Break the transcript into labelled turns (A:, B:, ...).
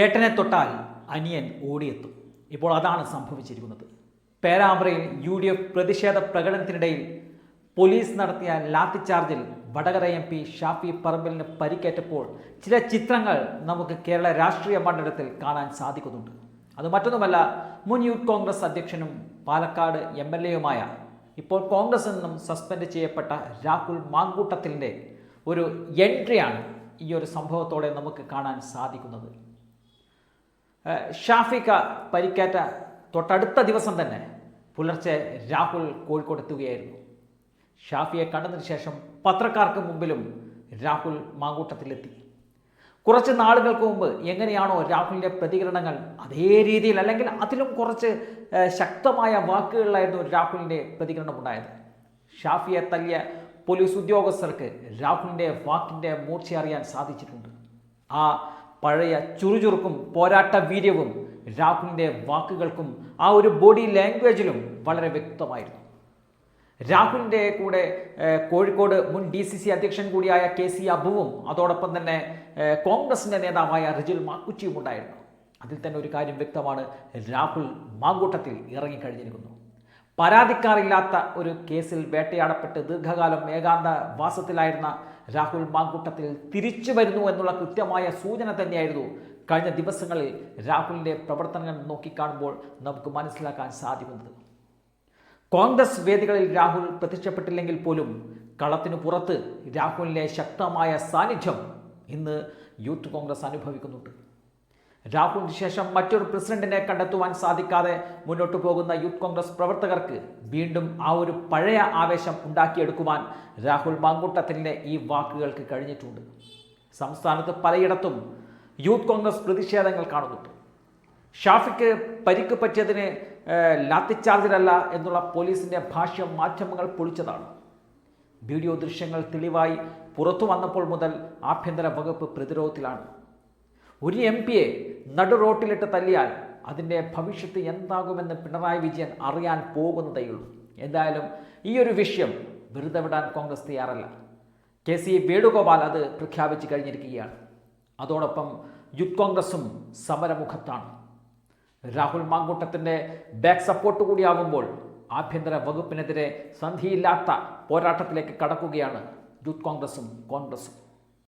A: ഏട്ടനെ തൊട്ടാൽ അനിയൻ ഓടിയെത്തും ഇപ്പോൾ അതാണ് സംഭവിച്ചിരിക്കുന്നത് പേരാമ്പ്രയിൽ യു ഡി എഫ് പ്രതിഷേധ പ്രകടനത്തിനിടയിൽ പോലീസ് നടത്തിയ ലാത്തിചാർജിൽ വടകര എം പി ഷാഫി പറമ്പലിന് പരിക്കേറ്റപ്പോൾ ചില ചിത്രങ്ങൾ നമുക്ക് കേരള രാഷ്ട്രീയ മണ്ഡലത്തിൽ കാണാൻ സാധിക്കുന്നുണ്ട് അത് മറ്റൊന്നുമല്ല മുൻ യൂത്ത് കോൺഗ്രസ് അധ്യക്ഷനും പാലക്കാട് എം എൽ എയുമായ ഇപ്പോൾ കോൺഗ്രസിൽ നിന്നും സസ്പെൻഡ് ചെയ്യപ്പെട്ട രാഹുൽ മാങ്കൂട്ടത്തിൻ്റെ ഒരു എൻട്രിയാണ് ഈ ഒരു സംഭവത്തോടെ നമുക്ക് കാണാൻ സാധിക്കുന്നത് ഷാഫിക്ക പരിക്കേറ്റ തൊട്ടടുത്ത ദിവസം തന്നെ പുലർച്ചെ രാഹുൽ കോഴിക്കോട് എത്തുകയായിരുന്നു ഷാഫിയെ കണ്ടതിന് ശേഷം പത്രക്കാർക്ക് മുമ്പിലും രാഹുൽ മാങ്കൂട്ടത്തിലെത്തി കുറച്ച് നാളുകൾക്ക് മുമ്പ് എങ്ങനെയാണോ രാഹുലിൻ്റെ പ്രതികരണങ്ങൾ അതേ രീതിയിൽ അല്ലെങ്കിൽ അതിലും കുറച്ച് ശക്തമായ വാക്കുകളിലായിരുന്നു രാഹുലിൻ്റെ ഉണ്ടായത് ഷാഫിയെ തല്ലിയ പോലീസ് ഉദ്യോഗസ്ഥർക്ക് രാഹുലിൻ്റെ വാക്കിൻ്റെ മൂർച്ച അറിയാൻ സാധിച്ചിട്ടുണ്ട് ആ പഴയ ചുറുചുറുക്കും പോരാട്ട വീര്യവും രാഹുലിൻ്റെ വാക്കുകൾക്കും ആ ഒരു ബോഡി ലാംഗ്വേജിലും വളരെ വ്യക്തമായിരുന്നു രാഹുലിൻ്റെ കൂടെ കോഴിക്കോട് മുൻ ഡി സി സി അധ്യക്ഷൻ കൂടിയായ കെ സി അബുവും അതോടൊപ്പം തന്നെ കോൺഗ്രസിൻ്റെ നേതാവായ റിജിൽ മാക്കുച്ചിയും ഉണ്ടായിരുന്നു അതിൽ തന്നെ ഒരു കാര്യം വ്യക്തമാണ് രാഹുൽ മാങ്കൂട്ടത്തിൽ ഇറങ്ങിക്കഴിഞ്ഞിരിക്കുന്നു പരാതിക്കാരില്ലാത്ത ഒരു കേസിൽ വേട്ടയാടപ്പെട്ട് ദീർഘകാലം ഏകാന്ത വാസത്തിലായിരുന്ന രാഹുൽ മാങ്കൂട്ടത്തിൽ തിരിച്ചു വരുന്നു എന്നുള്ള കൃത്യമായ സൂചന തന്നെയായിരുന്നു കഴിഞ്ഞ ദിവസങ്ങളിൽ രാഹുലിൻ്റെ പ്രവർത്തനങ്ങൾ നോക്കിക്കാണുമ്പോൾ നമുക്ക് മനസ്സിലാക്കാൻ സാധിക്കുന്നത് കോൺഗ്രസ് വേദികളിൽ രാഹുൽ പ്രത്യക്ഷപ്പെട്ടില്ലെങ്കിൽ പോലും കളത്തിനു പുറത്ത് രാഹുലിൻ്റെ ശക്തമായ സാന്നിധ്യം ഇന്ന് യൂത്ത് കോൺഗ്രസ് അനുഭവിക്കുന്നുണ്ട് രാഹുലിന് ശേഷം മറ്റൊരു പ്രസിഡന്റിനെ കണ്ടെത്തുവാൻ സാധിക്കാതെ മുന്നോട്ടു പോകുന്ന യൂത്ത് കോൺഗ്രസ് പ്രവർത്തകർക്ക് വീണ്ടും ആ ഒരു പഴയ ആവേശം ഉണ്ടാക്കിയെടുക്കുവാൻ രാഹുൽ മാങ്കൂട്ടത്തിൻ്റെ ഈ വാക്കുകൾക്ക് കഴിഞ്ഞിട്ടുണ്ട് സംസ്ഥാനത്ത് പലയിടത്തും യൂത്ത് കോൺഗ്രസ് പ്രതിഷേധങ്ങൾ കാണുന്നുണ്ട് ഷാഫിക്ക് പരിക്ക് പറ്റിയതിന് ലാത്തിച്ചാർജിലല്ല എന്നുള്ള പോലീസിൻ്റെ ഭാഷ്യം മാധ്യമങ്ങൾ പൊളിച്ചതാണ് വീഡിയോ ദൃശ്യങ്ങൾ തെളിവായി പുറത്തു വന്നപ്പോൾ മുതൽ ആഭ്യന്തര വകുപ്പ് പ്രതിരോധത്തിലാണ് ഒരു എം പിയെ നടു റോട്ടിലിട്ട് തല്ലിയാൽ അതിൻ്റെ ഭവിഷ്യത്ത് എന്താകുമെന്ന് പിണറായി വിജയൻ അറിയാൻ പോകുന്നതേയുള്ളൂ എന്തായാലും ഈ ഒരു വിഷയം വെറുതെ വിടാൻ കോൺഗ്രസ് തയ്യാറല്ല കെ സി വേണുഗോപാൽ അത് പ്രഖ്യാപിച്ചു കഴിഞ്ഞിരിക്കുകയാണ് അതോടൊപ്പം യൂത്ത് കോൺഗ്രസും സമരമുഖത്താണ് രാഹുൽ മാങ്കൂട്ടത്തിൻ്റെ ബാക്ക് സപ്പോർട്ട് കൂടിയാകുമ്പോൾ ആഭ്യന്തര വകുപ്പിനെതിരെ സന്ധിയില്ലാത്ത പോരാട്ടത്തിലേക്ക് കടക്കുകയാണ് യൂത്ത് കോൺഗ്രസും കോൺഗ്രസും